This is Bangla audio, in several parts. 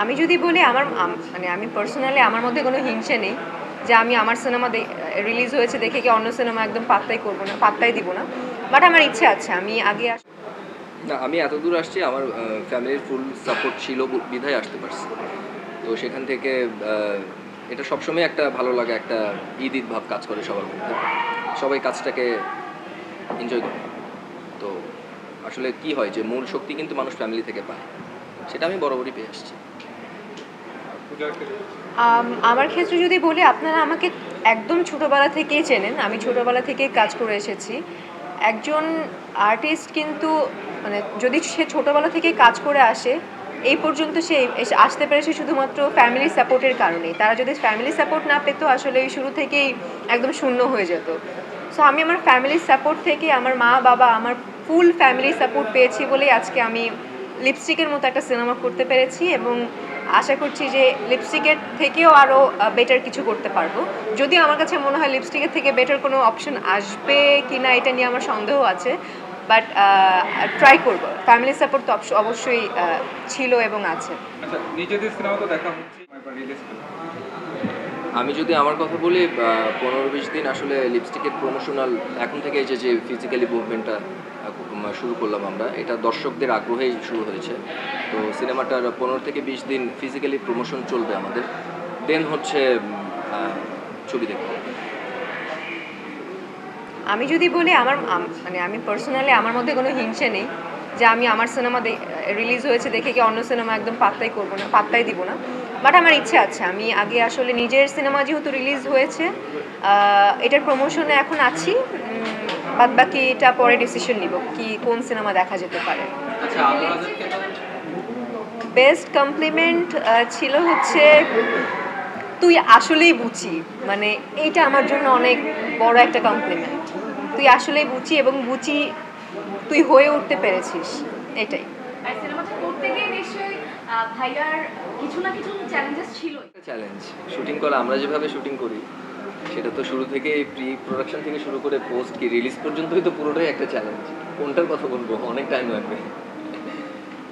আমি যদি বলি আমার মানে আমি পার্সোনালি আমার মধ্যে কোনো হিংসে নেই যে আমি আমার সিনেমা রিলিজ হয়েছে দেখে কি অন্য সিনেমা একদম পাত্তাই করব না, পাত্তাই দিব না। বাট আমার ইচ্ছে আছে, আমি আগে আস- না, আমি এত দূর আসছি, আমার ফ্যামিলির ফুল সাপোর্ট ছিল বিধায় আসতে পারছি। তো সেখান থেকে এটা সবসময় একটা ভালো লাগে, একটা ঈদ ঈদ ভাব কাজ করে সবার মধ্যে। সবাই কাজটাকে এনজয় করে। তো আসলে কি হয় যে, মূল শক্তি কিন্তু মানুষ ফ্যামিলি থেকে পায়। সেটা আমি বরাবরই পেয়ে আসছি। আমার ক্ষেত্রে যদি বলি, আপনারা আমাকে একদম ছোটোবেলা থেকেই চেনেন। আমি ছোটোবেলা থেকে কাজ করে এসেছি। একজন আর্টিস্ট কিন্তু মানে যদি সে ছোটোবেলা থেকে কাজ করে আসে, এই পর্যন্ত সে আসতে পেরেছে শুধুমাত্র ফ্যামিলি সাপোর্টের কারণেই। তারা যদি ফ্যামিলি সাপোর্ট না পেতো, আসলে এই শুরু থেকেই একদম শূন্য হয়ে যেত। সো আমি আমার ফ্যামিলির সাপোর্ট থেকে আমার মা, বাবা, আমার ফুল ফ্যামিলি সাপোর্ট পেয়েছি বলেই আজকে আমি লিপস্টিকের মতো একটা সিনেমা করতে পেরেছি এবং আশা করছি যে লিপস্টিকের থেকেও আরও বেটার কিছু করতে পারব। যদিও আমার কাছে মনে হয় লিপস্টিকের থেকে বেটার কোনো অপশন আসবে কি না এটা নিয়ে আমার সন্দেহ আছে বাট ট্রাই করব। ফ্যামিলি সাপোর্ট তো অবশ্য- অবশ্যই ছিল এবং আছে। আচ্ছা নিজেদের সিনেমা তো দেখা হচ্ছে। আমি যদি আমার কথা বলি পনেরো বিশ দিন আসলে লিপস্টিকের প্রমোশনাল এখন থেকে যে যে ফিজিক্যালি মুভমেন্টটা শুরু করলাম আমরা, এটা দর্শকদের আগ্রহেই শুরু হয়েছে। তো সিনেমাটার পনেরো থেকে বিশ দিন ফিজিক্যালি প্রমোশন চলবে আমাদের। দেন হচ্ছে ছবি দেখব। আমি যদি বলি, আমার মানে আমি পার্সোনালি আমার মধ্যে কোনো হিংসে নেই। যে আমি আমার সিনেমা রিলিজ হয়েছে দেখে কি অন্য সিনেমা একদম পাত্তাই করব না পাত্তাই দিব না। বাট আমার ইচ্ছে আছে আমি আগে আসলে নিজের সিনেমা যেহেতু রিলিজ হয়েছে এটার প্রমোশনে এখন আছি বাদ বাকি এটা পরে ডিসিশন নিব কি কোন সিনেমা দেখা যেতে পারে। বেস্ট কমপ্লিমেন্ট ছিল হচ্ছে তুই আসলেই বুঝি মানে এইটা আমার জন্য অনেক বড় একটা কমপ্লিমেন্ট তুই আসলেই বুঝি এবং বুঝি তুই হয়ে উঠতে পেরেছিস এটাই। আর সিনেমাটা করতে গিয়ে নিশ্চয়ই ভাইয়ার কিছু না কিছু চ্যালেঞ্জেস ছিল একটা চ্যালেঞ্জ শুটিং করা আমরা যেভাবে শুটিং করি সেটা তো শুরু থেকে প্রি প্রোডাকশন থেকে শুরু করে পোস্ট কি রিলিজ পর্যন্তই তো পুরোটাই একটা চ্যালেঞ্জ কোনটার কথা বলব? অনেক টাইম লাগবে।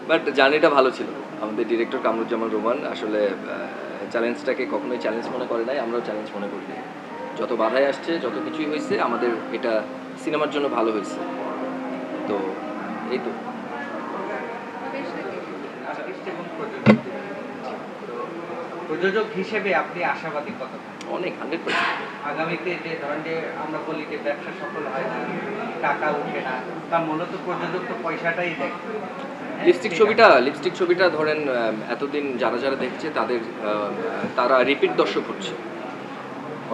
বাট জার্নিটা ভালো ছিল। আমাদের ডিরেক্টর কামরুজ্জামান রোমান আসলে চ্যালেঞ্জটাকে কখনোই চ্যালেঞ্জ মনে করে নাই আমরাও চ্যালেঞ্জ মনে করি যত বাধাই আসছে যত কিছুই হয়েছে আমাদের এটা সিনেমার জন্য ভালো হয়েছে তো এই তো। প্রযোজক হিসেবে আপনি আশাবাদী কত অনেক হান্ড্রেড পার্সেন্ট আগামীতে যে ধরেন যে আমরা বলি যে ব্যবসা সফল হয় না টাকা উঠে না তা মূলত প্রযোজক তো পয়সাটাই দেখে লিপস্টিক ছবিটা লিপস্টিক ছবিটা ধরেন এতদিন যারা যারা দেখছে তাদের তারা রিপিট দর্শক হচ্ছে।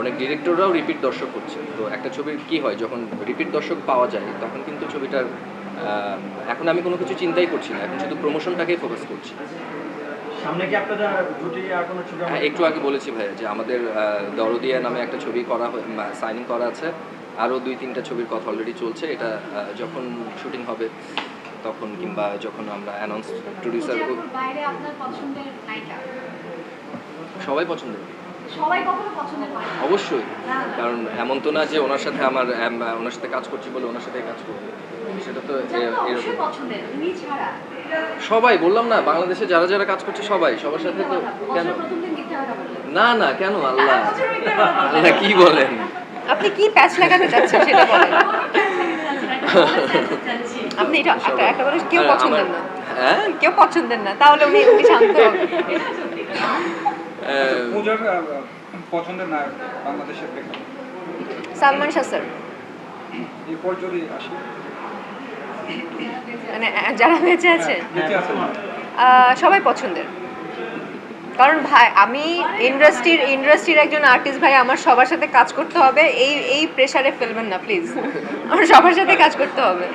অনেক ডিরেক্টররাও রিপিট দর্শক হচ্ছে তো একটা ছবির কি হয় যখন রিপিট দর্শক পাওয়া যায় তখন কিন্তু ছবিটার এখন আমি কোনো কিছু চিন্তাই করছি না এখন শুধু প্রমোশনটাকেই ফোকাস করছি। সামনে কি আপনারা জুটি আর কোনো ছবি হ্যাঁ একটু আগে বলেছি ভাইয়া যে আমাদের দরদিয়া নামে একটা ছবি করা সাইনিং করা আছে। আরও দুই তিনটা ছবির কথা অলরেডি চলছে। এটা যখন শুটিং হবে তখন কিংবা যখন আমরা অ্যানাউন্স প্রডিউসার পূজার বাইরে আপনার পছন্দের নায়িকা? সবাই পছন্দের। অবশ্যই। কারণ এমন তো না যে ওনার সাথে আমার ওনার সাথে কাজ করছি বলে ওনার সাথে কাজ করব। সেটা তো সবাই বললাম না বাংলাদেশে যারা যারা কাজ করছে সবাই সবার সাথে তো কেন? না না কেন? আল্লাহ। আল্লাহ কি বলেন? আপনি কি প্যাচ লাগাতে চাচ্ছেন সেটা বলেন। আপনি এটা একটা একটা বলে কেউ আর পছন্দের না। হ্যাঁ? কেউ পছন্দের না তাহলে উনি উনি শান্ত পূজার পছন্দের নায়ক বাংলাদেশের প্রেক্ষাপটে। সালমান শাহ স্যার। এরপর যদি আসি। মানে যারা বেঁচে আছেন। বেঁচে আছেন। সবাই পছন্দের। কারণ ভাই আমি ইন্ডাস্ট্রির ইন্ডাস্ট্রির একজন আর্টিস্ট ভাই আমার সবার সাথে কাজ করতে হবে। এই এই প্রেশারে ফেলবেন না প্লিজ আমার সবার সাথে কাজ করতে হবে।